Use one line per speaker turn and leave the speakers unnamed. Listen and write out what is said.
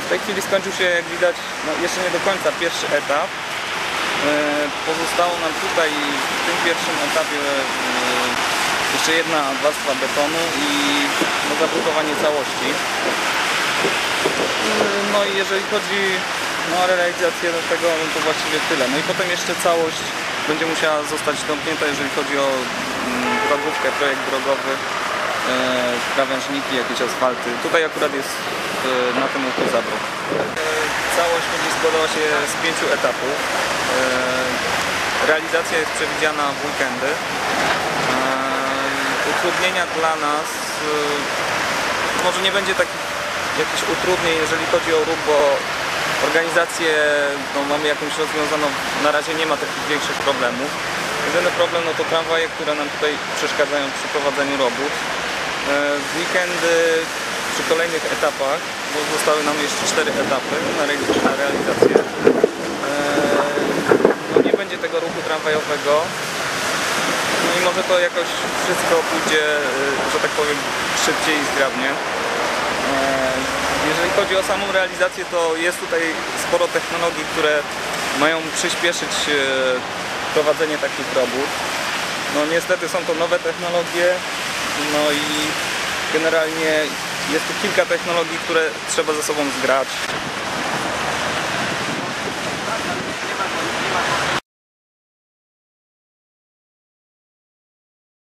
chwili skończył się, jak widać, no jeszcze nie do końca pierwszy etap. E, Pozostało nam tutaj w tym pierwszym etapie e, jeszcze jedna warstwa betonu i no, zabrukowanie całości. E, No i jeżeli chodzi no, o realizację tego, no to właściwie tyle. No i potem jeszcze całość będzie musiała zostać domknięta, jeżeli chodzi o mm, drogówkę, projekt drogowy, krawężniki, jakieś asfalty. Tutaj akurat jest e, na tym łuku zabruk. E, Całość będzie składała się z pięciu etapów. E, Realizacja jest przewidziana w weekendy. E, Utrudnienia dla nas e, może nie będzie takich jakichś utrudnień, jeżeli chodzi o ruch, bo organizację no, mamy jakąś rozwiązaną, na razie nie ma takich większych problemów. Jedyny problem no to tramwaje, które nam tutaj przeszkadzają przy prowadzeniu robót. E, W weekendy przy kolejnych etapach, bo zostały nam jeszcze cztery etapy na, na realizację, e, no nie będzie tego ruchu tramwajowego. No i może to jakoś wszystko pójdzie, e, że tak powiem, szybciej i zgrabnie. Jeżeli chodzi o samą realizację, to jest tutaj sporo technologii, które mają przyspieszyć prowadzenie takich robót. No niestety są to nowe technologie, no i generalnie jest tu kilka technologii, które trzeba ze sobą zgrać.